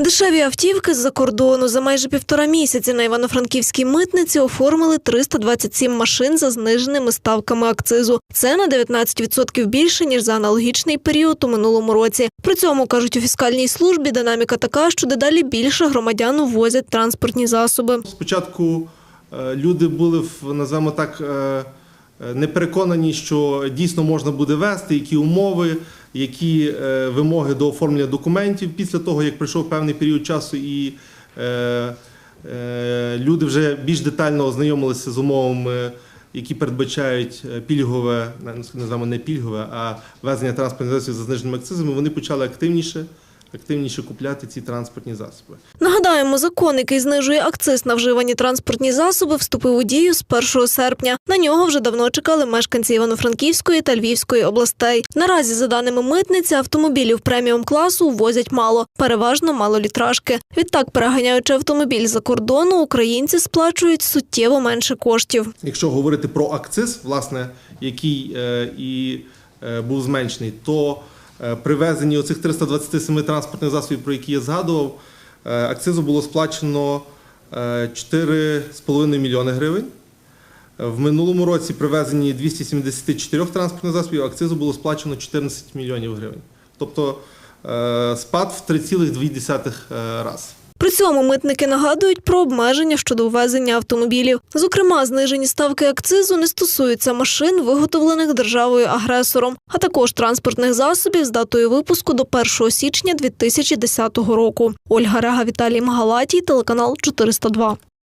Дешеві автівки з-за кордону за майже півтора місяці на Івано-Франківській митниці оформили 327 машин за зниженими ставками акцизу. Це на 19% більше ніж за аналогічний період у минулому році. При цьому кажуть у фіскальній службі динаміка така, що дедалі більше громадян увозять транспортні засоби. Спочатку е, люди були називаємо так. е, е, Не переконані, що дійсно можна буде вести, які умови, які е, вимоги до оформлення документів після того, як пройшов певний період часу, і е, е, люди вже більш детально ознайомилися з умовами, які передбачають пільгове, не пільгове, а везення транспортних засобів за зниженими акцизами. Вони почали активніше, активніше купляти ці транспортні засоби. Нагадаємо, закон, який знижує акциз на вживані транспортні засоби, вступив у дію з 1 серпня. На нього вже давно чекали мешканці Івано-Франківської та Львівської областей. Наразі, за даними митниці, автомобілів преміум класу ввозять мало, переважно малолітражки. Відтак, переганяючи автомобіль за кордону, українці сплачують суттєво менше коштів. Якщо говорити про акциз, власне, який е, і е, був зменшений, то е, при везенні оцих 327 транспортних засобів, про які я згадував, е, акцизу було сплачено е, 4,5 мільйони гривень. Е, В минулому році привезені 274 транспортних засобів акцизу було сплачено 14 мільйонів гривень. Тобто е, спад в 3,2 раз. При цьому митники нагадують про обмеження щодо ввезення автомобілів. Зокрема, знижені ставки акцизу не стосуються машин, виготовлених державою-агресором, а також транспортних засобів з датою випуску до 1 січня 2010 року. Ольга Рега, Віталій Магалатій, телеканал 402.